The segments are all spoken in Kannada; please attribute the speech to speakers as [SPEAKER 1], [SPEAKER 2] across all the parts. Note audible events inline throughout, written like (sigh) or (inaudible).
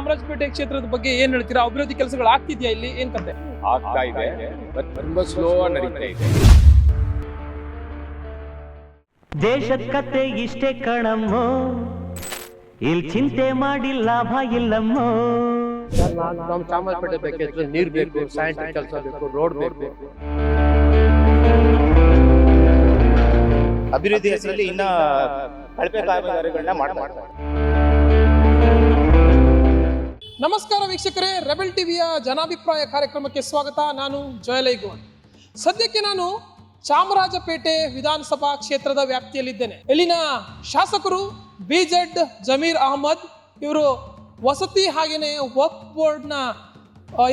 [SPEAKER 1] ಚಾಮರಾಜಪೇಟೆ ಕ್ಷೇತ್ರದ ಬಗ್ಗೆ ಏನ್ ಹೇಳ್ತೀರಾ? ಅಭಿವೃದ್ಧಿ ಕೆಲಸಗಳು ಆಗ್ತಿದ್ಯಾ ಇಲ್ಲಿ? ಏನ್ ಕತೆ?
[SPEAKER 2] ಆಗ್ತಾ ಇದೆ ಬಟ್ ತುಂಬಾ ಸ್ಲೋ ನಡೀತಾ ಇದೆ.
[SPEAKER 3] ದೇಶದ ಕತೆ ಇಷ್ಟೇ ಕಣಮ್ಮೋ. ಇಲ್ಲಿ ಚಿಂತೆ ಮಾಡಿ ಲಾಭ ಇಲ್ಲಮ್ಮೋ.
[SPEAKER 4] ನಮ್ಮ ಚಾಮರಾಜಪೇಟೆ ಬೇಕಾದ್ರೆ ನೀರ್ ಬೇಕು ಸ್ಯಾನಿಟರಿ ಕೆಲಸ ಬೇಕು ರೋಡ್ ಬೇಕು.
[SPEAKER 5] ಅಭಿವೃದ್ಧಿ ಹೆಸರಲ್ಲಿ ಇನ್ನ ಕಳಪೆ ಕಾಮಗಾರಿಗಳನ್ನ ಮಾಡ್ತಾರೆ
[SPEAKER 1] ನಮಸ್ಕಾರ ವೀಕ್ಷಕರೇ, ರೆಬೆಲ್ ಟಿವಿಯ ಜನಾಭಿಪ್ರಾಯ ಕಾರ್ಯಕ್ರಮಕ್ಕೆ ಸ್ವಾಗತ. ನಾನು ಜಯಲೈ ಗೋನ್ ಸದ್ಯಕ್ಕೆ ನಾನು ಚಾಮರಾಜಪೇಟೆ ವಿಧಾನಸಭಾ ಕ್ಷೇತ್ರದ ವ್ಯಾಪ್ತಿಯಲ್ಲಿದ್ದೇನೆ. ಇಲ್ಲಿನ ಶಾಸಕರು ಬಿಜೆಡ್ ಜಮೀರ್ ಅಹಮದ್ ಇವರು ವಸತಿ ಹಾಗೆಯೇ ವಕ್ಫ್ ಬೋರ್ಡ್ನ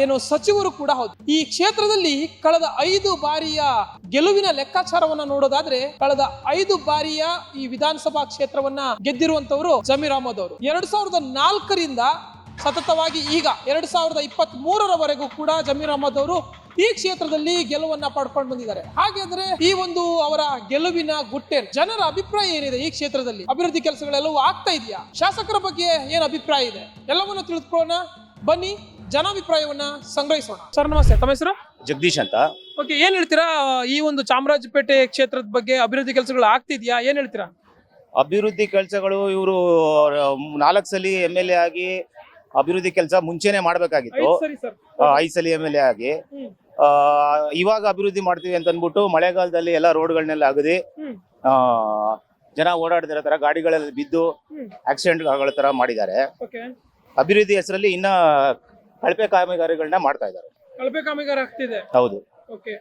[SPEAKER 1] ಏನು ಸಚಿವರು ಕೂಡ ಹೌದು. ಈ ಕ್ಷೇತ್ರದಲ್ಲಿ ಕಳೆದ ಐದು ಬಾರಿಯ ಗೆಲುವಿನ ಲೆಕ್ಕಾಚಾರವನ್ನ ನೋಡೋದಾದ್ರೆ ಕಳೆದ ಐದು ಬಾರಿಯ ಈ ವಿಧಾನಸಭಾ ಕ್ಷೇತ್ರವನ್ನ ಗೆದ್ದಿರುವಂತವರು ಜಮೀರ್ ಅಹಮದ್ ಅವರು. ಎರಡ್ ಸಾವಿರದ ನಾಲ್ಕರಿಂದ ಸತತವಾಗಿ ಈಗ ಎರಡು ಸಾವಿರದ ಇಪ್ಪತ್ತ್ ಮೂರರವರೆಗೂ ಕೂಡ ಜಮೀರ್ ಅಹಮದ್ ಅವರು ಈ ಕ್ಷೇತ್ರದಲ್ಲಿ ಗೆಲುವನ್ನ ಪಡ್ಕೊಂಡು ಬಂದಿದ್ದಾರೆ. ಹಾಗಾದ್ರೆ ಈ ಒಂದು ಅವರ ಗೆಲುವಿನ ಗುಟ್ಟೆ ಜನರ ಅಭಿಪ್ರಾಯ ಏನಿದೆ ಈ ಕ್ಷೇತ್ರದಲ್ಲಿ? ಅಭಿವೃದ್ಧಿ ಕೆಲಸಗಳೆಲ್ಲವೂ ಆಗ್ತಾ ಇದೆಯಾ? ಶಾಸಕರ ಬಗ್ಗೆ ಏನು ಅಭಿಪ್ರಾಯ ಇದೆ? ಎಲ್ಲವನ್ನ ತಿಳಿದುಕೊಳ್ಳೋಣ. ಬನ್ನಿ ಜನಾಭಿಪ್ರಾಯವನ್ನ ಸಂಗ್ರಹಿಸೋಣ. ಸರ್ ನಮಸ್ತೆ. ತಮ್ಮ ಹೆಸರು?
[SPEAKER 5] ಜಗದೀಶ್ ಅಂತ.
[SPEAKER 1] ಓಕೆ ಏನ್ ಹೇಳ್ತೀರಾ? ಈ ಒಂದು ಚಾಮರಾಜಪೇಟೆ ಕ್ಷೇತ್ರದ ಬಗ್ಗೆ ಅಭಿವೃದ್ಧಿ ಕೆಲಸಗಳು ಆಗ್ತಿದ್ಯಾ ಏನ್ ಹೇಳ್ತೀರಾ?
[SPEAKER 5] ಅಭಿವೃದ್ಧಿ ಕೆಲಸಗಳು ಇವರು ನಾಲ್ಕು ಸಲ ಎಂ ಎಲ್ ಎ ಆಗಿ ಅಭಿವೃದ್ಧಿ ಕೆಲಸ ಮುಂಚೆನೆ ಮಾಡ್ಬೇಕಾಗಿತ್ತು. ಐ ಐದ್ ಸಲ ಎಂ ಎಲ್ ಎ ಆಗಿ. ಇವಾಗ ಅಭಿವೃದ್ಧಿ ಮಾಡ್ತೀವಿ ಅಂತ ಅಂದ್ಬಿಟ್ಟು ಮಳೆಗಾಲದಲ್ಲಿ ಎಲ್ಲ ರೋಡ್ಗಳನ್ನೆಲ್ಲ
[SPEAKER 1] ಆಗದಿ.
[SPEAKER 5] ಆ, ಜನ ಓಡಾಡ್ತಿರೋ ತರ ಗಾಡಿಗಳಲ್ಲಿ ಬಿದ್ದು. ಆಕ್ಸಿಡೆಂಟ್ ಆಗೋ ತರ ಮಾಡಿದ್ದಾರೆ. ಅಭಿವೃದ್ಧಿ ಹೆಸರಲ್ಲಿ ಇನ್ನ ಕಳಪೆ ಕಾಮಗಾರಿಗಳನ್ನ ಮಾಡ್ತಾ ಇದ್ದಾರೆ.
[SPEAKER 1] ಕಳಪೆ ಕಾಮಗಾರಿ ಆಗ್ತಿದೆ.
[SPEAKER 5] ಹೌದು.
[SPEAKER 1] ಓಕೆ.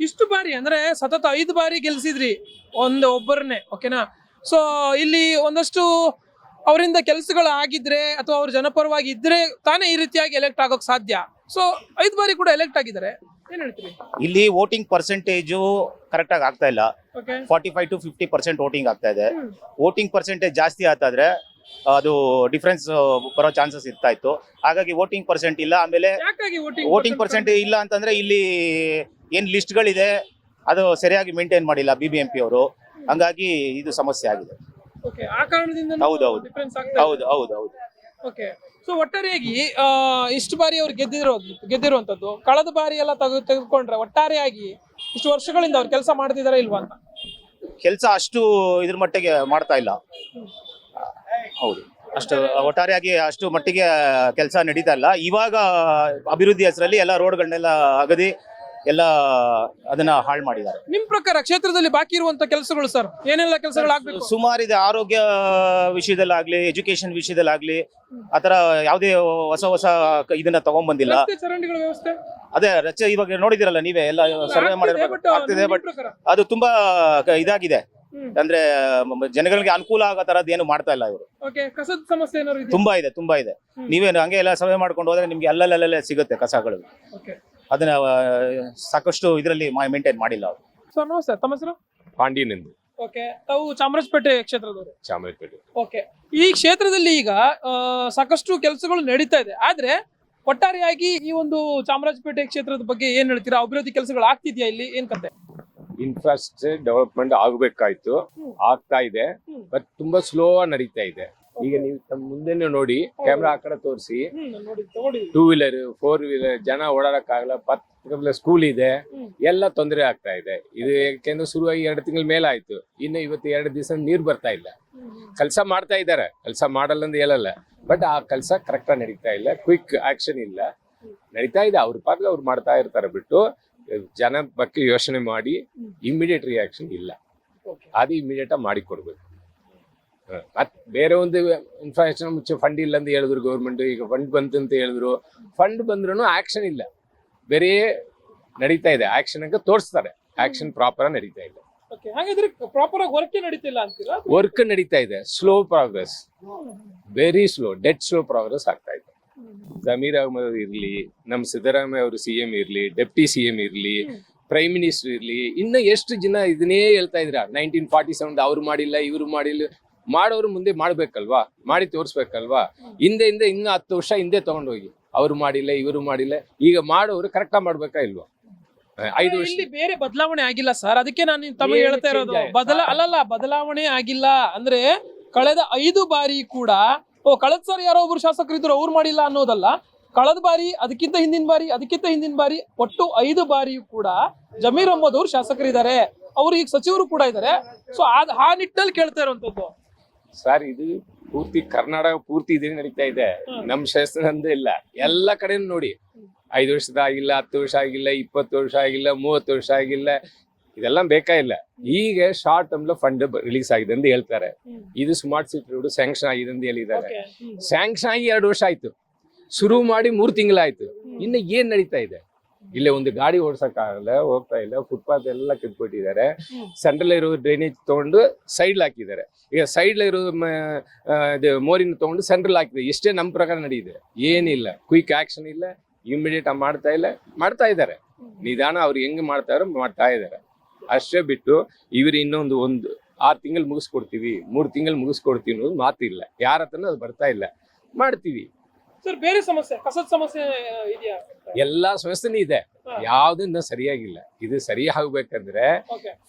[SPEAKER 1] ಇಷ್ಟು ಬಾರಿ ಅಂದ್ರೆ ಸತತ ಐದು ಬಾರಿ ಗೆಲ್ಸಿದ್ರಿ ಒಂದು ಒಬ್ಬರನ್ನೇ ಓಕೆನಾ? ಸೊ ಇಲ್ಲಿ ಒಂದಷ್ಟು ಅವರಿಂದ ಕೆಲಸಗಳು ಆಗಿದ್ರೆ ಅಥವಾ ಅವ್ರ ಜನಪರವಾಗಿ ಇದ್ರೆ ತಾನೇ ಈ ರೀತಿಯಾಗಿ ಎಲೆಕ್ಟ್ ಆಗೋಕ್ ಸಾಧ್ಯ. ಸೊ ಐದು ಬಾರಿ ಕೂಡ ಎಲೆಕ್ಟ್ ಆಗಿದ್ದಾರೆ. ಏನ್ ಹೇಳ್ತೀರಿ?
[SPEAKER 5] ಇಲ್ಲಿ ವೋಟಿಂಗ್ ಪರ್ಸೆಂಟೇಜು ಕರೆಕ್ಟ್ ಆಗಿ ಆಗ್ತಾ ಇಲ್ಲ. Forty five to fifty percent voting ಆಗ್ತಾ ಇದೆ. ವೋಟಿಂಗ್ ಪರ್ಸೆಂಟೇಜ್ ಜಾಸ್ತಿ ಆತಾದ್ರೆ ಅದು ಡಿಫ್ರೆನ್ಸ್ ಬರೋ ಚಾನ್ಸಸ್ ಇರ್ತಾ ಇತ್ತು. ಹಾಗಾಗಿ ವೋಟಿಂಗ್ ಪರ್ಸೆಂಟ್ ಇಲ್ಲ ಆಮೇಲೆ
[SPEAKER 1] ಯಾಕಾಗಿ ವೋಟಿಂಗ್
[SPEAKER 5] ವೋಟಿಂಗ್ ಪರ್ಸೆಂಟ್ ಇಲ್ಲ ಅಂತಂದ್ರೆ ಇಲ್ಲಿ ಏನ್ ಲಿಸ್ಟ್ಗಳಿದೆ ಅದು ಸರಿಯಾಗಿ ಮೇಂಟೈನ್ ಮಾಡಿಲ್ಲ ಬಿ ಬಿ ಎಂ ಪಿ ಅವರು. ಹಂಗಾಗಿ ಇದು ಸಮಸ್ಯೆ ಆಗಿದೆ.
[SPEAKER 1] ಓಕೆ ಆ ಕಾರಣದಿಂದ
[SPEAKER 5] ಹೌದು, ಹೌದು.
[SPEAKER 1] ಡಿಫರೆನ್ಸ್ ಆಗ್ತಾ
[SPEAKER 5] ಹೌದು ಹೌದು ಹೌದು.
[SPEAKER 1] ಓಕೆ ಸೊ ಒಟ್ಟಾರೆಯಾಗಿ ಆ, ಇಷ್ಟು ಬಾರಿ ಅವ್ರು ಗೆದ್ದಿರೋ ಗೆದ್ದಿರುವಂತದ್ದು ಕಳೆದ ಬಾರಿ ಎಲ್ಲ ತೆಗೆದು ತೆಗೆದುಕೊಂಡ್ರೆ ಒಟ್ಟಾರೆಯಾಗಿ ಇಷ್ಟು ವರ್ಷಗಳಿಂದ ಅವ್ರು ಕೆಲಸ ಮಾಡ್ತಿದಾರ ಇಲ್ವಾ ಅಂತ?
[SPEAKER 5] ಕೆಲಸ ಅಷ್ಟು ಇದ್ರ ಮಟ್ಟಿಗೆ ಮಾಡ್ತಾ ಇಲ್ಲ. ಹೌದು. ಅಷ್ಟು ಒಟ್ಟಾರೆಯಾಗಿ ಅಷ್ಟು ಮಟ್ಟಿಗೆ ಕೆಲಸ ನಡೀತಾ ಇಲ್ಲ. ಇವಾಗ ಅಭಿವೃದ್ಧಿ ಹೆಸರಲ್ಲಿ ಎಲ್ಲ ರೋಡ್ಗಳನ್ನೆಲ್ಲ ಅಗದಿ ಎಲ್ಲ ಅದನ್ನ ಹಾಳು ಮಾಡಿದ್ದಾರೆ.
[SPEAKER 1] ನಿಮ್ ಪ್ರಕಾರ ಕ್ಷೇತ್ರದಲ್ಲಿ ಬಾಕಿ ಇರುವಂತ ಕೆಲಸಗಳು ಸರ್ ಏನೆಲ್ಲ ಸುಮಾರು
[SPEAKER 5] ಸುಮಾರಿದೆ ಆರೋಗ್ಯ ವಿಷಯದಲ್ಲಾಗ್ಲಿ ಎಜುಕೇಶನ್ ವಿಷಯದಲ್ಲಾಗ್ಲಿ ಆತರ ಯಾವುದೇ ಹೊಸ ಹೊಸ ಇದನ್ನ ತಗೊಂಡ್ಬಂದಿಲ್ಲ
[SPEAKER 1] ಚರಂಡಿಗಳ ವ್ಯವಸ್ಥೆ?
[SPEAKER 5] ಅದೇ ರಚೆ ಇವಾಗ ನೋಡಿದಿರಲ್ಲ ನೀವೇ ಎಲ್ಲ ಸರ್ವೆ ಮಾಡಿರ್ಬೇಕು ಆಗ್ತಿದೆ ಬಟ್ ಅದು ತುಂಬಾ ಇದಾಗಿದೆ. ಅಂದ್ರೆ ಜನಗಳಿಗೆ ಅನುಕೂಲ ಆಗೋ ತರದ್ ಏನು ಮಾಡ್ತಾ ಇಲ್ಲ ಇವರು.
[SPEAKER 1] ಕಸದ ಸಮಸ್ಯೆ ಏನಾದ್ರು
[SPEAKER 5] ತುಂಬಾ ಇದೆ ತುಂಬಾ ಇದೆ. ನೀವೇನು ಹಂಗೆ ಎಲ್ಲ ಸರ್ವೆ ಮಾಡ್ಕೊಂಡು ಹೋದ್ರೆ ನಿಮ್ಗೆ ಅಲ್ಲಲ್ಲಲ್ಲೇ ಸಿಗುತ್ತೆ ಕಸಗಳು. ಅದನ್ನ ಸಾಕಷ್ಟು ಇದರಲ್ಲಿ ಮೇಂಟೈನ್ ಮಾಡಿಲ್ಲ ಅವರು.
[SPEAKER 1] ಸರ್ ನಮಸ್ತೆ. ತಮ್ಮ ಹೆಸರು? ಓಕೆ ತಾವು ಚಾಮರಾಜಪೇಟೆ ಕ್ಷೇತ್ರದವರು?
[SPEAKER 2] ಚಾಮರಾಜಪೇಟೆ.
[SPEAKER 1] ಓಕೆ ಈ ಕ್ಷೇತ್ರದಲ್ಲಿ ಈಗ ಆ, ಸಾಕಷ್ಟು ಕೆಲಸಗಳು ನಡೀತಾ ಇದೆ. ಆದ್ರೆ ಒಟ್ಟಾರೆಯಾಗಿ ಈ ಒಂದು ಚಾಮರಾಜಪೇಟೆ ಕ್ಷೇತ್ರದ ಬಗ್ಗೆ ಏನ್ ಹೇಳ್ತೀರಾ? ಅಭಿವೃದ್ಧಿ ಕೆಲಸಗಳು ಆಗ್ತಿದ್ಯಾ ಇಲ್ಲಿ? ಏನ್ ಕತೆ?
[SPEAKER 2] ಇನ್ಫ್ರಾಸ್ಟ್ರಕ್ಚರ್ ಡೆವಲಪ್ಮೆಂಟ್ ಆಗಬೇಕಾಯ್ತು. ಆಗ್ತಾ ಇದೆ. ಬಟ್ ತುಂಬಾ ಸ್ಲೋ ನಡೀತಾ ಇದೆ. ಈಗ ನೀವು ತಮ್ಮ ಮುಂದೆನೆ ನೋಡಿ ಕ್ಯಾಮ್ರಾ ಆ ಕಡೆ ತೋರಿಸಿ. ಟೂ ವೀಲರ್ ಫೋರ್ ವೀಲರ್ ಜನ ಓಡಾಡಕ್ಕಾಗಲ್ಲ ಪತ್ರ ಸ್ಕೂಲ್ ಇದೆ. ಎಲ್ಲ ತೊಂದರೆ ಆಗ್ತಾ ಇದೆ. ಇದು ಯಾಕೆಂದ್ರೆ ಶುರುವಾಗಿ ಎರಡು ತಿಂಗಳ ಮೇಲೆ ಆಯ್ತು. ಇನ್ನು ಇವತ್ತು ಎರಡು ದಿವಸ ನೀರು ಬರ್ತಾ ಇಲ್ಲ. ಕೆಲಸ ಮಾಡ್ತಾ ಇದ್ದಾರೆ. ಕೆಲಸ ಮಾಡಲ್ಲ ಅಂತ ಹೇಳಲ್ಲ. ಬಟ್ ಆ ಕೆಲಸ ಕರೆಕ್ಟಾಗಿ ನಡೀತಾ ಇಲ್ಲ. ಕ್ವಿಕ್ ಆಕ್ಷನ್ ಇಲ್ಲ. ನಡೀತಾ ಇದೆ. ಅವ್ರ ಪಾತ್ರ ಅವ್ರು ಮಾಡ್ತಾ ಇರ್ತಾರೆ ಬಿಟ್ಟು ಜನ ಬಗ್ಗೆ ಯೋಚನೆ ಮಾಡಿ ಇಮಿಡಿಯೇಟ್ ರಿಯಾಕ್ಷನ್ ಇಲ್ಲ. ಅದು ಇಮಿಡಿಯೇಟ್ ಆಗಿ ಮಾಡಿ ಕೊಡ್ಬೇಕು ಬೇರೆ ಒಂದು ಇನ್ಫ್ರಾಸ್ಟ್ರಕ್ಚರ್ ಮುಚ್ಚೆ ಫಂಡ್ ಇಲ್ಲ ಅಂತ ಹೇಳಿದ್ರು ಗೌರ್ಮೆಂಟ್ ಈಗ ಫಂಡ್ ಬಂತು ಅಂತ ಹೇಳಿದ್ರು. ಫಂಡ್ ಬಂದ್ರು ಆಕ್ಷನ್ ಇಲ್ಲ. ಬೇರೆ ನಡೀತಾ ಇದೆ. ಆಕ್ಷನ್ ಅಂತ ತೋರಿಸ್ತಾರೆ. ಆಕ್ಷನ್ ಪ್ರಾಪರ್ ನಡೀತಾ ಇಲ್ಲ
[SPEAKER 1] ಹಾಗಾದ್ರೆ ಪ್ರಾಪರ್ ಆಗಿ ವರ್ಕ್ ನಡೀತಿಲ್ಲ ಅಂತೀರಾ?
[SPEAKER 2] ವರ್ಕ್ ನಡೀತಾ ಇದೆ. Slow progress very slow dead slow progress ಆಗ್ತಾ ಇದೆ. ಜಮೀರ್ ಅಹಮದ್ ಇರ್ಲಿ ನಮ್ ಸಿದ್ದರಾಮಯ್ಯ ಅವರು ಸಿ ಎಂ ಇರ್ಲಿ ಡೆಪ್ಟಿ ಸಿ ಎಂ ಇರ್ಲಿ ಪ್ರೈಮ್ ಮಿನಿಸ್ಟರ್ ಇರ್ಲಿ ಇನ್ನ ಎಷ್ಟು ಜನ ಇದನ್ನೇ ಹೇಳ್ತಾ ಇದ್ರ ನೈನ್ಟೀನ್ ಫಾರ್ಟಿ ಸೆವೆನ್ ಅವ್ರು ಮಾಡಿಲ್ಲ ಇವ್ರು ಮಾಡಿಲ್ಲ ಮಾಡೋರು ಮುಂದೆ ಮಾಡ್ಬೇಕಲ್ವಾ? ಮಾಡಿ ತೋರಿಸ್ಬೇಕಲ್ವಾ? ಹಿಂದೆ ಹಿಂದೆ ಇನ್ನು ಹತ್ತು ವರ್ಷ ಹಿಂದೆ ತಗೊಂಡೋಗಿ. ಅವ್ರು ಮಾಡಿಲ್ಲ ಇವರು ಮಾಡಿಲ್ಲ. ಈಗ ಮಾಡೋರು ಕರೆಕ್ಟಾಗಿ ಮಾಡ್ಬೇಕಾ ಇಲ್ವಾ? ಐದು ವರ್ಷ.
[SPEAKER 1] ಇಲ್ಲಿ ಬೇರೆ ಬದಲಾವಣೆ ಆಗಿಲ್ಲ ಸರ್. ಅದಕ್ಕೆ ನಾನು ತಮಗೆ ಹೇಳ್ತಾ ಇರೋದು. ಬದಲ ಅಲ್ಲಲ್ಲ ಬದಲಾವಣೆ ಆಗಿಲ್ಲ. ಅಂದ್ರೆ ಕಳೆದ ಐದು ಬಾರಿ ಕೂಡ ಓ ಕಳೆದ ಸರ್ ಯಾರೋ ಒಬ್ರು ಶಾಸಕರು ಇದ್ರು ಅವ್ರು ಮಾಡಿಲ್ಲ ಅನ್ನೋದಲ್ಲ. ಕಳೆದ ಬಾರಿ ಅದಕ್ಕಿಂತ ಹಿಂದಿನ ಬಾರಿ ಅದಕ್ಕಿಂತ ಹಿಂದಿನ ಬಾರಿ ಒಟ್ಟು ಐದು ಬಾರಿಯೂ ಕೂಡ ಜಮೀರ್ ಅಹಮದ್ ಅವರು ಶಾಸಕರಿದ್ದಾರೆ. ಅವರು ಈಗ ಸಚಿವರು ಕೂಡ ಇದ್ದಾರೆ ಸೊ ಆ ನಿಟ್ಟಿನಲ್ಲಿ ಕೇಳ್ತಾ ಇರುವಂತದ್ದು
[SPEAKER 2] ಸರ್ ಇದು ಪೂರ್ತಿ ಕರ್ನಾಟಕ ಪೂರ್ತಿ ಇದೇ ನಡೀತಾ ಇದೆ. ನಮ್ ಶಾಸನ ಇಲ್ಲ. ಎಲ್ಲ ಕಡೆ ನೋಡಿ. ಐದು ವರ್ಷದ ಆಗಿಲ್ಲ ಹತ್ತು ವರ್ಷ ಆಗಿಲ್ಲ ಇಪ್ಪತ್ತು ವರ್ಷ ಆಗಿಲ್ಲ ಮೂವತ್ತು ವರ್ಷ ಆಗಿಲ್ಲ. ಇದೆಲ್ಲ ಬೇಕಾ ಇಲ್ಲ. ಈಗ ಶಾರ್ಟ್ ಟರ್ಮ್ ಫಂಡ್ ರಿಲೀಸ್ ಆಗಿದೆ ಅಂತ ಹೇಳ್ತಾರೆ. ಇದು ಸ್ಮಾರ್ಟ್ ಸಿಟಿ ರೋಡ್ ಸ್ಯಾಂಕ್ಷನ್ ಆಗಿದೆ ಅಂತ ಹೇಳಿದ್ದಾರೆ. ಸ್ಯಾಂಕ್ಷನ್ ಆಗಿ ಎರಡು ವರ್ಷ ಆಯ್ತು. ಶುರು ಮಾಡಿ ಮೂರು ತಿಂಗಳಾಯ್ತು. ಇನ್ನು ಏನ್ ನಡೀತಾ ಇದೆ? ಇಲ್ಲೇ ಒಂದು ಗಾಡಿ ಓಡ್ಸಕ್ಕಾಗಲ್ಲ ಹೋಗ್ತಾ ಇಲ್ಲ ಫುಟ್ಪಾತ್ ಎಲ್ಲ ಕಿತ್ಬಿಟ್ಟಿದ್ದಾರೆ. ಸೆಂಟ್ರಲ್ ಇರೋ ಡ್ರೈನೇಜ್ ತಗೊಂಡು ಸೈಡ್ ಹಾಕಿದ್ದಾರೆ. ಈಗ ಸೈಡ್ ಇರೋ ಮೋರಿನ ತಗೊಂಡು ಸೆಂಟ್ರಲ್ ಹಾಕಿದೆ ಇಷ್ಟೇ ನಮ್ಮ ಪ್ರಕಾರ ನಡೆಯಿದೆ ಏನಿಲ್ಲ. ಕ್ವಿಕ್ ಆಕ್ಷನ್ ಇಲ್ಲ. ಇಮಿಡಿಯೇಟ್ ಮಾಡ್ತಾ ಇಲ್ಲ. ಮಾಡ್ತಾ ಇದ್ದಾರೆ. ನಿಧಾನ ಅವ್ರು ಹೆಂಗ್ ಮಾಡ್ತಾರೋ ಮಾಡ್ತಾ ಇದ್ದಾರೆ. ಅಷ್ಟೇ ಬಿಟ್ಟು ಇವ್ರು ಇನ್ನೊಂದು ಒಂದು ಆರು ತಿಂಗಳು ಮುಗಿಸ್ಕೊಡ್ತೀವಿ ಮೂರು ತಿಂಗಳು ಮುಗಿಸ್ಕೊಡ್ತೀವಿ ಅನ್ನೋದು ಮಾತಿಲ್ಲ. ಯಾರ ಹತ್ರನೂ ಅದು ಬರ್ತಾ ಇಲ್ಲ. ಮಾಡ್ತೀವಿ.
[SPEAKER 1] ಸರ್ ಬೇರೆ ಸಮಸ್ಯೆ ಕಸದ ಸಮಸ್ಯೆ ಇದೆಯಾ?
[SPEAKER 2] ಎಲ್ಲಾ ಸಮಸ್ಯೆನೂ ಇದೆ.
[SPEAKER 1] ಯಾವ್ದನ್ನ
[SPEAKER 2] ಯಾವ್ದು ಸರಿಯಾಗಿಲ್ಲ. ಇದು ಸರಿ ಆಗ್ಬೇಕಂದ್ರೆ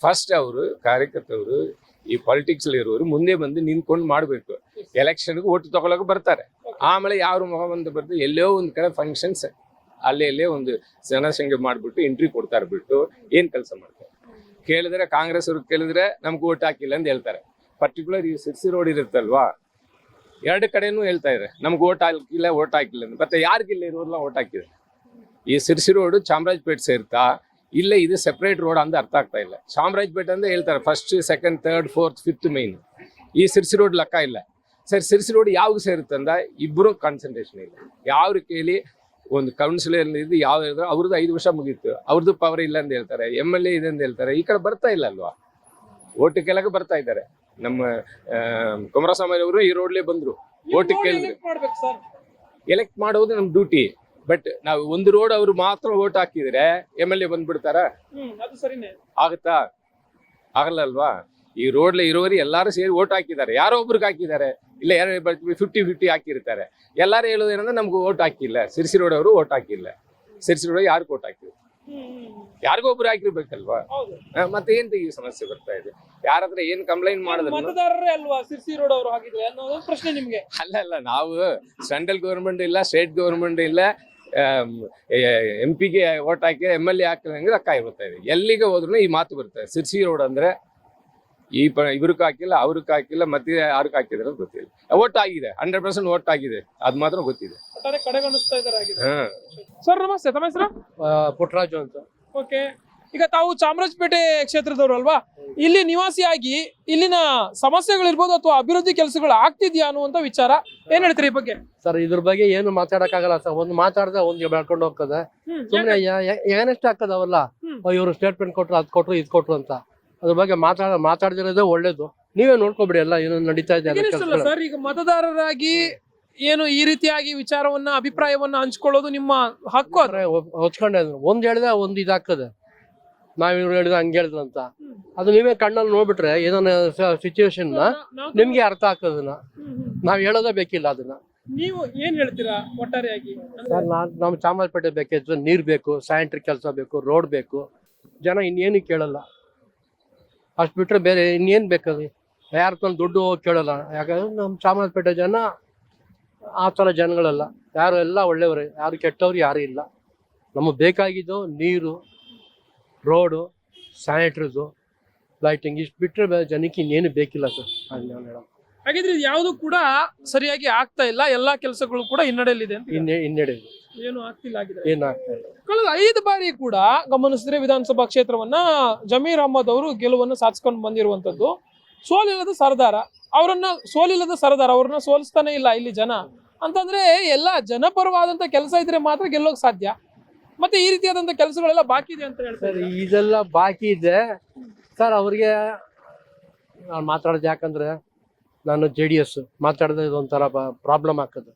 [SPEAKER 2] ಫಸ್ಟ್ ಅವರು ಕಾರ್ಯಕರ್ತರು ಈ ಪಾಲಿಟಿಕ್ಸ್ ಇರೋರು ಮುಂದೆ ಬಂದು ನಿಂತ್ಕೊಂಡು ಮಾಡ್ಬೇಕು. ಎಲೆಕ್ಷನ್ಗೆ ಓಟ್ ತಗೊಳಕ್ ಬರ್ತಾರೆ. ಆಮೇಲೆ ಯಾರು ಮುಖ ಬಂದು ಬರ್ತಾರೆ ಎಲ್ಲೋ ಒಂದ್ ಕಡೆ ಫಂಕ್ಷನ್ಸ್ ಅಲ್ಲೇ ಅಲ್ಲೇ ಒಂದು ಜನಸಂಖ್ಯೆ ಮಾಡ್ಬಿಟ್ಟು ಎಂಟ್ರಿ ಕೊಡ್ತಾರೆ ಬಿಟ್ಟು ಏನ್ ಕೆಲಸ ಮಾಡ್ತಾರೆ? ಕೇಳಿದ್ರೆ ಕಾಂಗ್ರೆಸ್ ಅವ್ರಿಗೆ ಕೇಳಿದ್ರೆ ನಮ್ಗೆ ಓಟ್ ಹಾಕಿಲ್ಲ ಅಂತ ಹೇಳ್ತಾರೆ. ಪರ್ಟಿಕ್ಯುಲರ್ ಈ ಸಿರ್ಸಿ ರೋಡ್ ಇರುತ್ತಲ್ವಾ? ಎರಡು ಕಡೆನೂ ಹೇಳ್ತಾ ಇದ್ದಾರೆ. ನಮ್ಗೆ ಓಟ್ ಹಾಕಿಲ್ಲ ಓಟ್ ಹಾಕಿಲ್ಲ ಮತ್ತೆ ಯಾರಿಗಿಲ್ಲ ಇರೋರ್ಲ ಓಟ್ ಹಾಕಿದೆ ಈ ಸಿರ್ಸಿ ರೋಡು ಚಾಮರಾಜಪೇಟೆ ಸೇರ್ತಾ, ಇಲ್ಲೇ ಇದು ಸೆಪರೇಟ್ ರೋಡ್ ಅಂತ ಅರ್ಥ ಆಗ್ತಾ ಇಲ್ಲ. ಚಾಮರಾಜಪೇಟೆ ಅಂತ ಹೇಳ್ತಾರೆ first second third fourth fifth main ಈ ಸಿರ್ಸಿ ರೋಡ್ ಲೆಕ್ಕ ಇಲ್ಲ. ಸರ್, ಸಿರ್ಸಿ ರೋಡ್ ಯಾವಾಗ ಅಂದ ಇಬ್ಬರು ಕಾನ್ಸಂಟ್ರೇಷನ್ ಇಲ್ಲ. ಯಾವ ಕೇಳಿ, ಒಂದು ಕೌನ್ಸಿಲರ್ ಇದು ಯಾವ ಹೇಳಿದ್ರೆ ಅವ್ರದ್ದು ಐದು ವರ್ಷ ಮುಗೀತು. ಅವ್ರದ್ದು ಪವರ್ ಇಲ್ಲ ಅಂತ ಹೇಳ್ತಾರೆ ಎಂ ಎಲ್ ಎ ಇದೆ ಅಂತ ಹೇಳ್ತಾರೆ. ಈ ಕಡೆ ಬರ್ತಾ ಇಲ್ಲ ಅಲ್ವಾ? ಓಟ್ ಕೆಳಗೆ ಬರ್ತಾ ಇದ್ದಾರೆ. ನಮ್ಮ ಕುಮಾರಸ್ವಾಮಿ ಅವರು ಈ ರೋಡ್ಲೇ ಬಂದ್ರು. ಓಟ್ ಕೇಳಿದ್ರು. ಎಲೆಕ್ಟ್ ಮಾಡೋದು ನಮ್ಮ ಡ್ಯೂಟಿ ಬಟ್ ನಾವು ಒಂದು ರೋಡ್ ಅವರು ಮಾತ್ರ ಓಟ್ ಹಾಕಿದ್ರೆ ಎಂ ಎಲ್ ಎ ಬಂದ್ಬಿಡ್ತಾರ? ಆಗತ್ತಾ? ಆಗಲ್ಲ ಅಲ್ವಾ? ಈ ರೋಡ್ಲೆ ಇರೋರು ಎಲ್ಲಾರು ಸೇರಿ ಓಟ್ ಹಾಕಿದ್ದಾರೆ. ಯಾರೋ ಒಬ್ರಿಗೆ ಹಾಕಿದ್ದಾರೆ. ಇಲ್ಲ ಯಾರು ಫಿಫ್ಟಿ ಫಿಫ್ಟಿ ಹಾಕಿರ್ತಾರೆ. ಎಲ್ಲಾರು ಹೇಳೋದು ಏನಂದ್ರೆ ನಮ್ಗೆ ಓಟ್ ಹಾಕಿಲ್ಲ. ಸಿರ್ಸಿ ರೋಡ್ ಅವರು ಓಟ್ ಹಾಕಿಲ್ಲ. ಸಿರ್ಸಿ ರೋಡ್ ಯಾರು ಓಟ್ ಹಾಕಿದ್ರು
[SPEAKER 1] ಹ್ಮ್ ಹ್ಮ್
[SPEAKER 2] ಯಾರಿಗೋ ಒಬ್ರು ಹಾಕಿರ್ಬೇಕಲ್ವಾ? ಮತ್ತೆ ಏನ್ ಈ ಸಮಸ್ಯೆ ಬರ್ತಾ ಇದೆ? ಯಾರ ಹತ್ರ ಏನ್ ಕಂಪ್ಲೇಂಟ್ ಮಾಡಿದ್ರು
[SPEAKER 1] ಮತದಾರರೇ ಅಲ್ವಾ? ಸಿರ್ಸಿ ರೋಡ್ ಅವರು ಹಾಕಿದ್ರೆ ಅನ್ನೋದು ಪ್ರಶ್ನೆ ನಿಮ್ಗೆ.
[SPEAKER 2] ಅಲ್ಲ ಅಲ್ಲ ನಾವು ಸೆಂಟ್ರಲ್ ಗೌರ್ಮೆಂಟ್ ಇಲ್ಲ ಸ್ಟೇಟ್ ಗೌರ್ಮೆಂಟ್ ಇಲ್ಲ ಎಂ ಪಿಗೆ ಓಟ್ ಹಾಕಿ ಎಂ ಎಲ್ ಎ ಹಾಕಿದಂಗೆ ರೊಕ್ಕ ಬರ್ತಾ ಇದೆ? ಎಲ್ಲಿಗೆ ಹೋದ್ರು ಈ ಮಾತು ಬರ್ತದೆ ಸಿರ್ಸಿ ರೋಡ್ ಅಂದ್ರೆ ಈ ಪ ಇವ್ರಿಗೆ ಹಾಕಿಲ್ಲ ಅವ್ರಿಗೆ ಹಾಕಿಲ್ಲ ಮತ್ತೆ ಯಾರಿಗೆ ಹಾಕಿದ್ರೆ ಗೊತ್ತಿಲ್ಲ. ಓಟ್ ಆಗಿದೆ ಹಂಡ್ರೆಡ್ ಪರ್ಸೆಂಟ್ ಓಟ್ ಆಗಿದೆ. ಅದು ಮಾತ್ರ ಗೊತ್ತಿದೆ.
[SPEAKER 1] ಒಟ್ಟಾರೆ ಕಡೆಗಣಿಸ್ತಾ ಇದ್ದಾರೆ ಸರ್ ನಮಸ್ತೆ. ತಮ್ಮ ಹೆಸರು?
[SPEAKER 4] ಪುಟ್ಟರಾಜು ಅಂತ.
[SPEAKER 1] ಓಕೆ. ಈಗ ತಾವು ಚಾಮರಾಜಪೇಟೆ ಕ್ಷೇತ್ರದವರು ಅಲ್ವಾ? ಇಲ್ಲಿ ನಿವಾಸಿಯಾಗಿ ಇಲ್ಲಿನ ಸಮಸ್ಯೆಗಳಿರ್ಬೋದು ಅಥವಾ ಅಭಿವೃದ್ಧಿ ಕೆಲಸಗಳು ಆಗ್ತಿದ್ಯಾ ಅನ್ನುವಂತ ವಿಚಾರ. ಏನ್ ಹೇಳ್ತೀರಿ ಈ ಬಗ್ಗೆ?
[SPEAKER 4] ಸರ್ ಇದ್ರ ಬಗ್ಗೆ ಏನು ಮಾತಾಡಕ್ಕಾಗಲ್ಲ ಸರ್. ಒಂದು ಮಾತಾಡ್ದೆ ಒಂದು ಬೆಳ್ಕೊಂಡು ಹೋಗ್ತದೆ. ಸುಮ್ಮನೆ ಏನಷ್ಟು ಹಾಕದ ಅವಲ್ಲ. ಇವರು ಸ್ಟೇಟ್ಮೆಂಟ್ ಕೊಟ್ರು ಅದ್ ಕೊಟ್ರು ಇದ್ ಕೊಟ್ರು ಅಂತ. ಅದ್ರ ಬಗ್ಗೆ ಮಾತಾಡ ಮಾತಾಡ್ದಿರೋದೇ ಒಳ್ಳೇದು. ನೀವೇ ನೋಡ್ಕೊಬಿಡಿ ಅಲ್ಲ ಏನೋ ನಡೀತಾ ಇದೆ
[SPEAKER 1] ಈಗ ಮತದಾರರಾಗಿ ಏನು ಈ ರೀತಿಯಾಗಿ ವಿಚಾರವನ್ನ ಅಭಿಪ್ರಾಯವನ್ನ ಹಂಚ್ಕೊಳ್ಳೋದು ನಿಮ್ಮ ಹಕ್ಕು ಅದು?
[SPEAKER 4] ಹೊಚ್ಕೊಂಡೆ. ಒಂದ್ ಹೇಳಿದ ಒಂದ್ ಇದಾಗ್ತದೆ. ನಾವ್ ಇವ್ರು ಹೇಳಿದ ಹಂಗೆ ಹೇಳಿದ್ರು ಅಂತ ಅದು ನೀವೇ ಕಣ್ಣಲ್ಲಿ ನೋಡ್ಬಿಟ್ರೆ ಏನೋ ಸಿಚುವೇಶನ್ ನಿಮ್ಗೆ ಅರ್ಥ ಆಗ್ತದನ್ನ. ನಾವ್ ಹೇಳೋದೇ ಬೇಕಿಲ್ಲ ಅದನ್ನ.
[SPEAKER 1] ನೀವು ಏನ್ ಹೇಳ್ತೀರಾ ಒಟ್ಟಾರೆಯಾಗಿ?
[SPEAKER 4] ಸರ್ ನಾನ್ ನಮ್ ಚಾಮರಾಜಪೇಟೆ ಬೇಕಿದ್ರೆ ನೀರ್ ಬೇಕು ಸ್ಯಾನಿಟರಿ ಕೆಲಸ ಬೇಕು ರೋಡ್ ಬೇಕು. ಜನ ಇನ್ನೇನು ಕೇಳಲ್ಲ. ಅಷ್ಟು ಬಿಟ್ರೆ ಬೇರೆ ಇನ್ನೇನ್ ಬೇಕದು ಯಾರ ತಂದು ದುಡ್ಡು ಹೋಗಿ ಕೇಳಲ್ಲ. ಯಾಕಂದ್ರೆ ನಮ್ ಚಾಮರಾಜಪೇಟೆ ಜನ ಆ ಥರ ಜನಗಳೆಲ್ಲ. ಯಾರು ಎಲ್ಲ ಒಳ್ಳೆಯವರು ಯಾರು ಕೆಟ್ಟವರು ಯಾರು ಇಲ್ಲ. ನಮಗೆ ಬೇಕಾಗಿದ್ದು ನೀರು ರೋಡು ಸ್ಯಾನಿಟ್ರಿಸು ಲೈಟಿಂಗ್ ಇಷ್ಟು ಬಿಟ್ಟರೆ ಜನಕ್ಕೆ ಇನ್ನೇನು ಬೇಕಿಲ್ಲ ಸರ್.
[SPEAKER 1] ಹಾಗಿದ್ರೆ ಇದು ಯಾವುದು ಕೂಡ ಸರಿಯಾಗಿ ಆಗ್ತಾ ಇಲ್ಲ. ಎಲ್ಲಾ ಕೆಲಸಗಳು ಕೂಡ ಹಿನ್ನಡೆಯಲ್ಲಿದೆ ಅಂತ
[SPEAKER 4] ಇನ್ನೇ ಹಿನ್ನಡೆ
[SPEAKER 1] ಏನು ಆಗ್ತಿಲ್ಲ ಆಗಿದೆ
[SPEAKER 4] ಆಗ್ತಾ ಇಲ್ಲ.
[SPEAKER 1] ಕಳೆದ ಐದು ಬಾರಿ ಕೂಡ ಗಮನಿಸಿದ್ರೆ ವಿಧಾನಸಭಾ ಕ್ಷೇತ್ರವನ್ನ ಜಮೀರ್ ಅಹಮದ್ ಅವರು ಗೆಲುವನ್ನು ಸಾಧಿಸ್ಕೊಂಡು ಬಂದಿರುವಂತದ್ದು ಸೋಲಿಲ್ಲದ ಸರದಾರ ಅವರನ್ನ ಸೋಲಿಲ್ಲದ ಸರದಾರ ಅವ್ರನ್ನ ಸೋಲಿಸ್ತಾನೆ ಇಲ್ಲ ಇಲ್ಲಿ ಜನ. ಅಂತಂದ್ರೆ ಎಲ್ಲ ಜನಪರವಾದಂತ ಕೆಲಸ ಇದ್ರೆ ಮಾತ್ರ ಗೆಲ್ಲೋಕ್ ಸಾಧ್ಯ. ಮತ್ತೆ ಈ ರೀತಿಯಾದಂತ ಕೆಲಸಗಳೆಲ್ಲ ಬಾಕಿ ಇದೆ ಅಂತ ಹೇಳ್ತಾರೆ
[SPEAKER 4] ಇದೆಲ್ಲ ಬಾಕಿ ಇದೆ. ಸರ್ ಅವ್ರಿಗೆ ನಾನು ಮಾತಾಡೋದು ಯಾಕಂದ್ರೆ ನಾನು ಜೆ ಡಿ ಎಸ್ ಮಾತಾಡಿದ್ರೆ ಇದೊಂಥರ ಪ್ರಾಬ್ಲಮ್ ಆಗ್ತದೆ.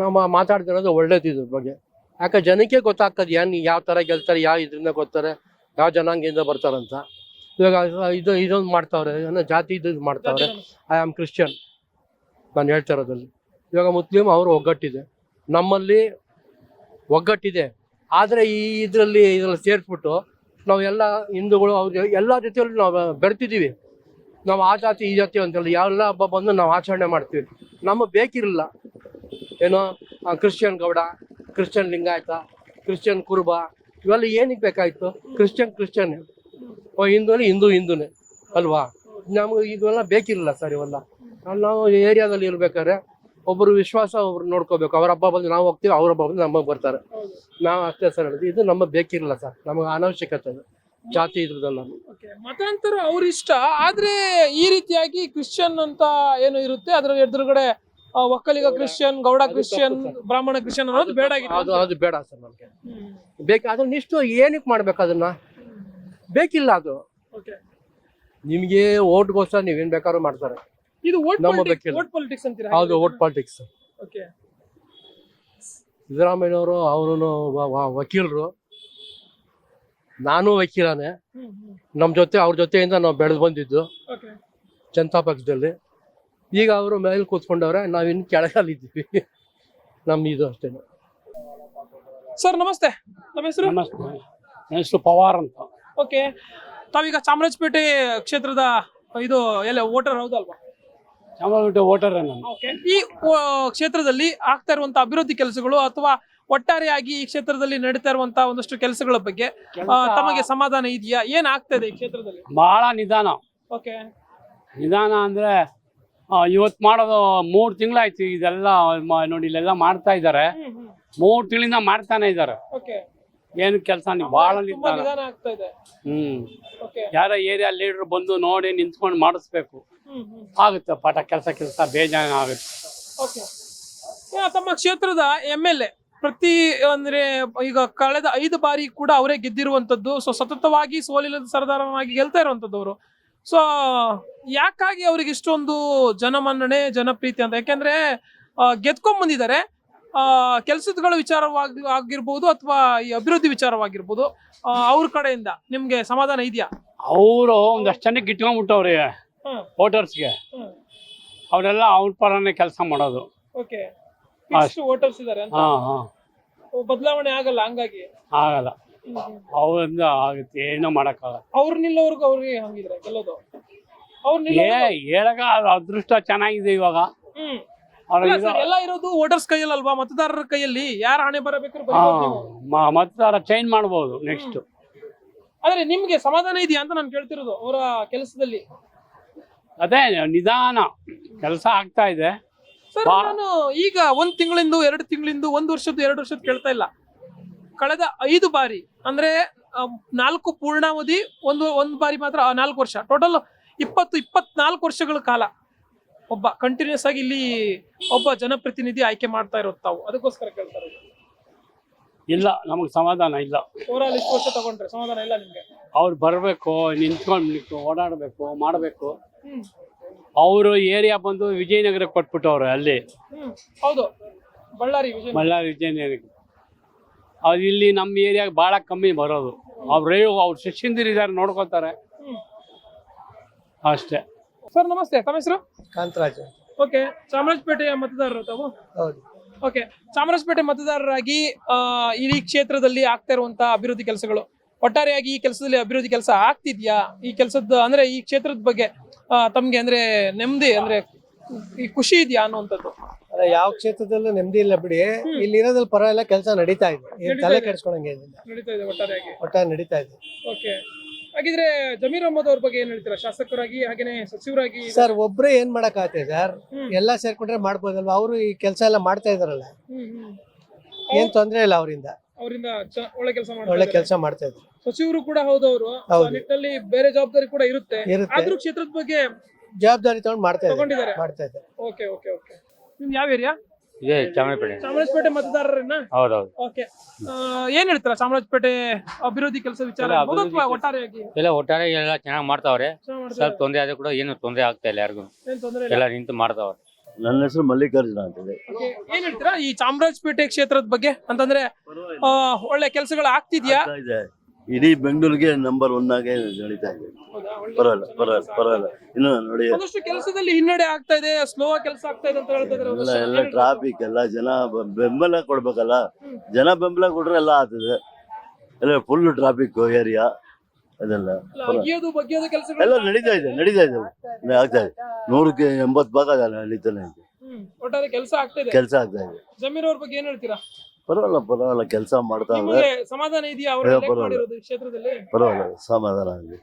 [SPEAKER 4] ನಾವು ಮಾತಾಡ್ತಿರೋದು ಒಳ್ಳೇದು ಇದ್ರ ಬಗ್ಗೆ. ಯಾಕೆ ಜನಕ್ಕೆ ಗೊತ್ತಾಗ್ತದೆ ಏನ್ ಯಾವ ಥರ ಗೆಲ್ತಾರೆ ಯಾವ ಇದರಿಂದ ಗೊತ್ತಾರೆ ಯಾವ ಜನಾಂಗದಿಂದ ಬರ್ತಾರಂತ. ಇವಾಗ ಇದು ಇದೊಂದು ಮಾಡ್ತಾವ್ರೆ ಏನೋ ಜಾತಿ ಇದು ಮಾಡ್ತಾವ್ರೆ. ಐ ಆಮ್ ಕ್ರಿಶ್ಚಿಯನ್ ನಾನು ಹೇಳ್ತಾ ಇರೋದಲ್ಲಿ. ಇವಾಗ ಮುಸ್ಲಿಂ ಅವರು ಒಗ್ಗಟ್ಟಿದೆ. ನಮ್ಮಲ್ಲಿ ಒಗ್ಗಟ್ಟಿದೆ. ಆದರೆ ಈ ಇದರಲ್ಲಿ ಇದರಲ್ಲಿ ಸೇರಿಸ್ಬಿಟ್ಟು ನಾವು ಎಲ್ಲ ಹಿಂದೂಗಳು ಅವ್ರಿಗೆ ಎಲ್ಲ ರೀತಿಯಲ್ಲಿ ನಾವು ಬೆರ್ತಿದ್ದೀವಿ ನಾವು ಆ ಜಾತಿ ಈ ಜಾತಿ ಅಂತೇಳಿ ಎಲ್ಲ ಹಬ್ಬ ಬಂದು ನಾವು ಆಚರಣೆ ಮಾಡ್ತೀವಿ. ನಮಗೆ ಬೇಕಿರಲಿಲ್ಲ. ಏನೋ Christian Gowda Christian Lingayat Christian Kuruba ಇವೆಲ್ಲ ಏನಕ್ಕೆ ಬೇಕಾಯಿತು? ಕ್ರಿಶ್ಚಿಯನ್ ಕ್ರಿಶ್ಚಿಯನ್ ಹಿಂದೂ ಹಿಂದೂ ಹಿಂದೂನೇ. ಅಲ್ವಾ? ನಮಗೆ ಇದೆಲ್ಲ ಬೇಕಿರಲ್ಲ ಸರ್ ಇವೆಲ್ಲ. ನಾವ್- ಏರಿಯಾದಲ್ಲಿ ಇರ್ಬೇಕಾದ್ರೆ ಒಬ್ಬರು ವಿಶ್ವಾಸ ಒಬ್ರು ನೋಡ್ಕೋಬೇಕು. ಅವ್ರ ಹಬ್ಬ ಬಂದು ನಾವು ಹೋಗ್ತೀವಿ ಅವ್ರ ಹಬ್ಬ ಬಂದು ನಮಗೆ ಬರ್ತಾರೆ. ನಾವು ಅಷ್ಟೇ ಸರ್ ಹೇಳಿದ್ವಿ ಇದು ನಮಗೆ ಬೇಕಿರಲ್ಲ ಸರ್. ನಮಗೆ ಅನವಶ್ಯಕತೆ ಅದು. ಜಾತಿ ಇದ್ರದಲ್ಲ
[SPEAKER 1] ಮತಾಂತರ ಅವ್ರ ಇಷ್ಟ ಆದ್ರೆ ಈ ರೀತಿಯಾಗಿ ಕ್ರಿಶ್ಚಿಯನ್ ಅಂತ ಏನು ಇರುತ್ತೆ? ಅದ್ರ ಎದುರುಗಡೆ Vokkaliga Christian Gowda Christian Brahmin Christian ಅನ್ನೋದು ಬೇಡ
[SPEAKER 4] ಅದು ಅದು ಬೇಡ ಸರ್ ನಮಗೆ. ಬೇಕಾದ್ರೆ ಇಷ್ಟು ಏನಕ್ಕೆ ಮಾಡ್ಬೇಕು ಅದನ್ನ? ಬೇಕಿಲ್ಲ ಅದು.
[SPEAKER 1] ನಿಮ್ಗೆ
[SPEAKER 4] ನಿಮಗೆ ಓಟ್ಗೋಸ್ಕರ ನೀವೇನ್ ಬೇಕಾದ್ರೂ ಮಾಡ್ತಾರೆ.
[SPEAKER 1] ಇದು ವೋಟ್
[SPEAKER 4] ನಮ್ಮ ಬೇಕಿಲ್ಲ.
[SPEAKER 1] ವೋಟ್ ಪಾಲಿಟಿಕ್ಸ್ ಅಂತೀರಾ
[SPEAKER 4] ಹೌದು ಓಟ್ ಪಾಲಿಟಿಕ್ಸ್
[SPEAKER 1] ಓಕೆ
[SPEAKER 4] ಸಿದ್ದರಾಮಯ್ಯನವರು ಅವರು ವಕೀಲರು. ನಾನು ವಕೀಲನೇ. ನಮ್ಮ ಜೊತೆ ಅವ್ರ ಜೊತೆಯಿಂದ ನಾವು ಬೆಳೆದು ಬಂದಿದ್ದು. ಜನತಾ ಪಕ್ಷದಲ್ಲಿ. ಈಗ ಅವರು ಮೇಲೆ ಕೂತ್ಕೊಂಡವ್ರೆ ನಾವಿನ್ನು ಕೆಳಗಲ್ಲಿದ್ದೀವಿ. (laughs) ನಮ್ಮ ಇದು ಅಷ್ಟೇ
[SPEAKER 1] ಸರ್ ನಮಸ್ತೆ. ನಮ್ಮ ಹೆಸರು?
[SPEAKER 6] ನಮಸ್ತೆ. ನನ್ನ ಹೆಸರು ಪವಾರ್ ಅಂತ.
[SPEAKER 1] ಓಕೆ ತಾವೀಗ ಚಾಮರಾಜಪೇಟೆ ಕ್ಷೇತ್ರದ ಇದು ಎಲ್ಲ ವೋಟರ್ ಹೌದಲ್ವಾ?
[SPEAKER 6] ಚಾಮರಾಜಪೇಟೆ ವೋಟರ್ ನಾನು.
[SPEAKER 1] ಓಕೆ ಈ ಆ, ಕ್ಷೇತ್ರದಲ್ಲಿ ಆಗ್ತಾ ಇರುವಂತಹ ಅಭಿವೃದ್ಧಿ ಕೆಲಸಗಳು ಅಥವಾ ಒಟ್ಟಾರೆಯಾಗಿ ಈ ಕ್ಷೇತ್ರದಲ್ಲಿ ನಡೀತಾ ಇರುವಂತಹ ಒಂದಷ್ಟು ಕೆಲಸಗಳ ಬಗ್ಗೆ ಆ, ತಮಗೆ ಸಮಾಧಾನ ಇದೆಯಾ? ಏನ್ ಆಗ್ತಾ ಇದೆ ಈ ಕ್ಷೇತ್ರದಲ್ಲಿ?
[SPEAKER 6] ಬಹಳ ನಿಧಾನ.
[SPEAKER 1] ಓಕೆ.
[SPEAKER 6] ನಿಧಾನ ಅಂದ್ರೆ ಇವತ್ತು ಮಾಡೋದು ಮೂರು ತಿಂಗಳಾಯ್ತು ಇದೆಲ್ಲ ಮ- ನೋಡಿ ಇಲ್ಲೆಲ್ಲ ಮಾಡ್ತಾ ಇದ್ದಾರೆ. ಮೂರು ತಿಂಗಳಿಂದ ಮಾಡ್ತಾನೆ ಇದ್ದಾರೆ.
[SPEAKER 1] ಓಕೆ.
[SPEAKER 6] ಏನು ಕೆಲಸ ಬಹಳ
[SPEAKER 1] ತುಂಬಾ
[SPEAKER 6] ನಿಧಾನ
[SPEAKER 1] ನಿಧಾನ ಆಗ್ತಾ ಇದೆ.
[SPEAKER 6] ಹ್ಮ್. ಯಾರ ಏರಿಯಾ ಲೀಡರ್ ಬಂದು ನೋಡಿ ನಿಂತ್ಕೊಂಡು ಮಾಡಿಸ್ಬೇಕು. ಆಗುತ್ತೆ ಪಾಠ ಕೆಲಸ ಕೆಲಸ ಬೇಜಾನ ಆಗುತ್ತೆ.
[SPEAKER 1] ತಮ್ಮ ಕ್ಷೇತ್ರದ ಎಂ ಎಲ್ ಎ ಪ್ರತಿ ಅಂದ್ರೆ ಈಗ ಕಳೆದ ಐದು ಬಾರಿ ಕೂಡ ಅವರೇ ಗೆದ್ದಿರುವಂತದ್ದು ಸೊ ಸತತವಾಗಿ ಸೋಲಿಲ್ಲದ ಸರದಾರನಾಗಿ ಗೆಲ್ತಾ ಇರುವಂತದ್ದು ಅವರು ಸೊ ಯಾಕಾಗಿ ಅವ್ರಿಗೆ ಇಷ್ಟೊಂದು ಜನಮನ್ನಣೆ ಜನಪ್ರೀತಿ ಅಂತ? ಯಾಕೆಂದ್ರೆ ಗೆದ್ಕೊಂಡ್ ಬಂದಿದ್ದಾರೆ. ಕೆಲಸಗಳ ವಿಚಾರವಾಗಿ ಆಗಿರ್ಬೋದು ಅಥವಾ ಈ ಅಭಿವೃದ್ಧಿ ವಿಚಾರವಾಗಿರ್ಬೋದು ಅವ್ರ ಕಡೆಯಿಂದ ನಿಮ್ಗೆ ಸಮಾಧಾನ ಇದೆಯಾ?
[SPEAKER 6] ಅವರು ಒಂದಷ್ಟು ಜನಕ್ಕೆ ಇಟ್ಕೊಂಡ್ಬಿಟ್ಟವ್ರಿ. ವೋಟರ್ಸ್ಗೆ. ಅವರೆಲ್ಲ ಅವ್ರ ಪರನೇ ಕೆಲಸ ಮಾಡೋದು.
[SPEAKER 1] ಓಕೆ. ವೋಟರ್ಸ್ ಇದ್ದಾರೆ ಅಂತ?
[SPEAKER 6] ಹಾ ಹಾ.
[SPEAKER 1] ಬದಲಾವಣೆ ಆಗಲ್ಲ ಹಂಗಾಗಿ?
[SPEAKER 6] ಆಗಲ್ಲ. ಅವರಿಂದ ಆಗುತ್ತೆ ಏನೂ ಮಾಡೋಕ್ಕಾಗಲ್ಲ.
[SPEAKER 1] ಅವ್ರು ನಿಲ್ಲೋರ್ಗು ಅವ್ರಿಗೆ ಹಂಗಿದ್ರೆ ಗೆಲ್ಲೋದು. ಅವ್ರು
[SPEAKER 6] ಏ
[SPEAKER 1] ನಿಲ್ಲೋರ್ಗು-
[SPEAKER 6] ಹೇಳಕ ಅದೃಷ್ಟ ಚೆನ್ನಾಗಿದೆ ಇವಾಗ.
[SPEAKER 1] ಹ್ಮ್. ಎಲ್ಲ ಇರೋದು ವೋಟರ್ಸ್ ಕೈಯಲ್ಲಿ ಅಲ್ವಾ ಮತದಾರರ ಕೈಯಲ್ಲಿ ಯಾರ ಹಣೆ ಬರಬೇಕಾದ್ರೆ
[SPEAKER 6] ಮತದಾರ ಚೇಂಜ್ ಮಾಡಬಹುದು ನೆಕ್ಸ್ಟ್
[SPEAKER 1] ಆದ್ರೆ ನಿಮ್ಗೆ ಸಮಾಧಾನ ಇದೆಯಾ ಅಂತ ನಾನು ಕೇಳ್ತಿರೋದು ಅವರ ಕೆಲಸದಲ್ಲಿ?
[SPEAKER 6] ಅದೇ ನಿಧಾನ ಕೆಲಸ ಆಗ್ತಾ ಇದೆ.
[SPEAKER 1] ಸರ್ ನಾನು ಈಗ ಒಂದ್ ತಿಂಗಳಿಂದ ಎರಡು ತಿಂಗಳಿಂದ ಒಂದ್ ವರ್ಷದ್ದು ಎರಡು ವರ್ಷದ್ದು ಕೇಳ್ತಾ ಇಲ್ಲ. ಕಳೆದ ಐದು ಬಾರಿ ಅಂದ್ರೆ ನಾಲ್ಕು ಪೂರ್ಣಾವಧಿ ಒಂದು ಒಂದ್ ಬಾರಿ ಮಾತ್ರ ನಾಲ್ಕು ವರ್ಷ. ಟೋಟಲ್ ಇಪ್ಪತ್ತು ಇಪ್ಪತ್ನಾಲ್ಕು ವರ್ಷಗಳ ಕಾಲ. ಒಬ್ಬ ಕಂಟಿನ್ಯೂಸ್ ಆಗಿ ಇಲ್ಲಿ ಒಬ್ಬ ಜನಪ್ರತಿನಿಧಿ ಆಯ್ಕೆ ಮಾಡ್ತಾ ಇರೋದು ತಾವು. ಅದಕ್ಕೋಸ್ಕರ ಕೇಳ್ತಾರೆ
[SPEAKER 6] ಇಲ್ಲ ನಮಗೆ ಸಮಾಧಾನ ಇಲ್ಲ.
[SPEAKER 1] ಓವರಾಲ್ ಇಷ್ಟು ವರ್ಷ ತಗೊಂಡ್ರೆ ಸಮಾಧಾನ ಇಲ್ಲ ನಿಮಗೆ?
[SPEAKER 6] ಅವ್ರು ಬರಬೇಕು ನಿಂತ್ಕೊಂಡ್ಬಿಟ್ಟು ಓಡಾಡಬೇಕು ಮಾಡಬೇಕು.
[SPEAKER 1] ಹ್ಮ್.
[SPEAKER 6] ಅವರು ಏರಿಯಾ ಬಂದು ವಿಜಯನಗರಕ್ಕೆ ಅವರು ಅಲ್ಲಿ.
[SPEAKER 1] ಹ್ಮ್. ಹೌದು. ಬಳ್ಳಾರಿ ವಿಜಯ
[SPEAKER 6] ಬಳ್ಳಾರಿ ವಿಜಯನಗರಕ್ಕೆ. ಅದು ಇಲ್ಲಿ ನಮ್ಮ ಏರಿಯಾಗೆ ಭಾಳ ಕಮ್ಮಿ ಬರೋದು. ಅವ್ರು ಅವ್ರು ಶಿಷ್ಯಂದಿರಿದ್ದಾರೆ ನೋಡ್ಕೋತಾರೆ ಅಷ್ಟೇ.
[SPEAKER 1] ಸರ್ ನಮಸ್ತೆ. ತಮ್ಮ ಹೆಸರು?
[SPEAKER 4] ಕಾಂತರಾಜ್
[SPEAKER 1] ಓಕೆ ಚಾಮರಾಜಪೇಟೆಯ ಮತದಾರರು ತಾವು?
[SPEAKER 4] ಹೌದು.
[SPEAKER 1] ಓಕೆ ಚಾಮರಾಜಪೇಟೆ ಮತದಾರರಾಗಿ ಆ, ಈ ಕ್ಷೇತ್ರದಲ್ಲಿ ಆಗ್ತಾ ಇರುವಂತಹ ಅಭಿವೃದ್ಧಿ ಕೆಲಸಗಳು. ಒಟ್ಟಾರೆಯಾಗಿ ಈ ಕೆಲಸದಲ್ಲಿ ಅಭಿವೃದ್ಧಿ ಕೆಲಸ ಆಗ್ತಿದ್ಯಾ? ಈ ಕೆಲಸದ ಅಂದ್ರೆ ಈ ಕ್ಷೇತ್ರದ ಬಗ್ಗೆ ಆ, ತಮ್ಗೆ ಅಂದ್ರೆ ನೆಮ್ಮದಿ ಅಂದ್ರೆ ಈ ಖುಷಿ ಇದೆಯಾ ಅನ್ನುವಂಥದ್ದು?
[SPEAKER 7] ಅಲ್ಲ ಯಾವ ಕ್ಷೇತ್ರದಲ್ಲೂ ನೆಮ್ಮದಿ ಇಲ್ಲ ಬಿಡಿ. ಇಲ್ಲಿ ಇರೋದ್ರಲ್ಲಿ ಪರವಾಗಿಲ್ಲ ಕೆಲಸ ನಡೀತಾ ಇದೆ. ಏನ್ ತಲೆ. ಕೆಡಿಸ್ಕೊಳಂಗೆ ಏನಿಲ್ಲ.
[SPEAKER 1] ನಡೀತಾ ಇದೆ ಒಟ್ಟಾರೆಯಾಗಿ.
[SPEAKER 7] ಒಟ್ಟಾರೆ ನಡೀತಾ ಇದೆ.
[SPEAKER 1] ಓಕೆ. ಹಾಗಿದ್ರೆ ಜಮೀರ್ ಅಹಮದ್ ಅವ್ರ ಬಗ್ಗೆ ಏನ್ ಹೇಳ್ತೀರಾ? ಶಾಸಕರಾಗಿ ಹಾಗೇನೆ ಸಚಿವರಾಗಿ
[SPEAKER 7] ಸರ್ ಒಬ್ರೇ ಏನ್ ಮಾಡಕ್ ಆಗ್ತದೆ ಸರ್? ಎಲ್ಲ ಸೇರ್ಕೊಂಡ್ರೆ ಮಾಡ್ಬೋದಲ್ವಾ? ಅವರು ಈ ಕೆಲಸ ಎಲ್ಲ ಮಾಡ್ತಾ ಇದಾರಲ್ಲ ಏನ್ ತೊಂದ್ರೆ ಇಲ್ಲ ಅವರಿಂದ.
[SPEAKER 1] ಅವರಿಂದ ಒಳ್ಳೆ ಕೆಲಸ
[SPEAKER 7] ಒಳ್ಳೆ ಕೆಲಸ ಮಾಡ್ತಾ ಇದ್ರು.
[SPEAKER 1] ಸಚಿವರು ಕೂಡ ಹೌದು ಅವರು
[SPEAKER 7] ಹೌದು.
[SPEAKER 1] ನಿಟ್ಟಿನಲ್ಲಿ ಬೇರೆ ಜವಾಬ್ದಾರಿ ಕೂಡ ಇರುತ್ತೆ.
[SPEAKER 7] ಇರುತ್ತೆ.
[SPEAKER 1] ಆದ್ರೂ ಕ್ಷೇತ್ರದ ಬಗ್ಗೆ
[SPEAKER 7] ಜವಾಬ್ದಾರಿ ತಗೊಂಡ್ ಮಾಡ್ತಾ ಇದ್ದಾರೆ. ಮಾಡ್ತಾ ಇದ್ದಾರೆ.
[SPEAKER 1] Okay okay okay. ನಿಮ್ ಯಾವ ಏರಿಯಾ?
[SPEAKER 8] ಇದೆ ಚಾಮರಾಜಪೇಟೆ.
[SPEAKER 1] ಚಾಮರಾಜಪೇಟೆ ಮತದಾರರನ್ನ
[SPEAKER 8] ಹೌದೌದು.
[SPEAKER 1] ಓಕೆ. ಏನ್ ಹೇಳ್ತೀರಾ ಚಾಮರಾಜಪೇಟೆ ಅಭಿವೃದ್ಧಿ ಕೆಲಸ ವಿಚಾರ?
[SPEAKER 8] ಎಲ್ಲ
[SPEAKER 1] ಇರ್ಬೋದು ಅಥವಾ
[SPEAKER 8] ಅಭಿವೃದ್ಧಿ
[SPEAKER 1] ಒಟ್ಟಾರೆಯಾಗಿ?
[SPEAKER 8] ಎಲ್ಲ ಒಟ್ಟಾರೆ ಎಲ್ಲ ಚೆನ್ನಾಗಿ ಮಾಡ್ತಾವ್ರೆ. ಸ್ವಲ್ಪ ತೊಂದರೆ ಆದ್ರೂ ಕೂಡ ಏನು ತೊಂದರೆ ಆಗ್ತಾ ಇಲ್ಲ ಯಾರಿಗೂ.
[SPEAKER 1] ಏನ್ ತೊಂದ್ರೆ ಇಲ್ಲ?
[SPEAKER 8] ಎಲ್ಲ ನಿಂತು ಮಾಡ್ತಾವ್ರೆ.
[SPEAKER 9] ನನ್ನ ಹೆಸರು ಮಲ್ಲಿಕಾರ್ಜುನ ಅಂತೇಳಿ
[SPEAKER 1] Okay. ಏನ್ ಹೇಳ್ತೀರಾ ಈ ಚಾಮರಾಜಪೇಟೆ ಕ್ಷೇತ್ರದ ಬಗ್ಗೆ? ಅಂತಂದ್ರೆ ಆ, ಒಳ್ಳೆ ಕೆಲಸಗಳು ಆಗ್ತಿದ್ಯಾ?
[SPEAKER 9] ಆಗ್ತಾ ಇದೆ. ಇಡೀ ಬೆಂಗಳೂರಿಗೆ ನಂಬರ್ ಒನ್ ಆಗಿ ನಡೀತಾ ಇದೆ. ಪರವಾಗಿಲ್ಲ ಪರವಾಗಿಲ್ಲ ಪರವಾಗಿಲ್ಲ. ಇನ್ನು ನೋಡಿ
[SPEAKER 1] ಒಂದಷ್ಟು ಕೆಲಸದಲ್ಲಿ ಹಿನ್ನಡೆ ಆಗ್ತಾ ಇದೆ ಸ್ಲೋ ಕೆಲಸ ಆಗ್ತಾ ಇದೆ ಅಂತ ಹೇಳ್ತಾ
[SPEAKER 9] ಎಲ್ಲ ಎಲ್ಲ ಟ್ರಾಫಿಕ್ ಎಲ್ಲ ಜನ ಬೆಂಬಲ ಕೊಡ್ಬೇಕಲ್ಲ? ಜನ ಬೆಂಬಲ ಕೊಟ್ರೆ ಎಲ್ಲ ಆಗ್ತದೆ. ಎಲ್ಲ ಫುಲ್ ಟ್ರಾಫಿಕ್ ಏರಿಯಾ ಅದೆಲ್ಲ. ಎಲ್ಲ ನಡೀತಾ ಇದೆ ನಡೀತಾ ಇದೆ. ಆಗ್ತಾ ಇದೆ. ನೂರಕ್ಕೆ ಎಂಬತ್ತು ಭಾಗ ನಡೀತಾನೆ ಇದೆ.
[SPEAKER 1] ಕೆಲಸ ಆಗ್ತಾ ಇದೆ. ಜಮೀರ್ ಅವ್ರ ಬಗ್ಗೆ ಏನ್ ಹೇಳ್ತೀರಾ?
[SPEAKER 9] ಪರವಾಗಿಲ್ಲ ಪರವಾಗಿಲ್ಲ. ಕೆಲಸ ಮಾಡ್ತಾ
[SPEAKER 1] ನಿಮಗೆ ಸಮಾಧಾನ ಇದೆಯಾ ಅವ್ರು
[SPEAKER 9] ಅಯ್ಯೋ,
[SPEAKER 1] elect
[SPEAKER 9] ಪರವಾಗಿಲ್ಲ.
[SPEAKER 1] ಮಾಡಿರೋದು ಈ ಕ್ಷೇತ್ರದಲ್ಲಿ?
[SPEAKER 9] ಪರವಾಗಿಲ್ಲ ಸಮಾಧಾನ ಆಗಿದೆ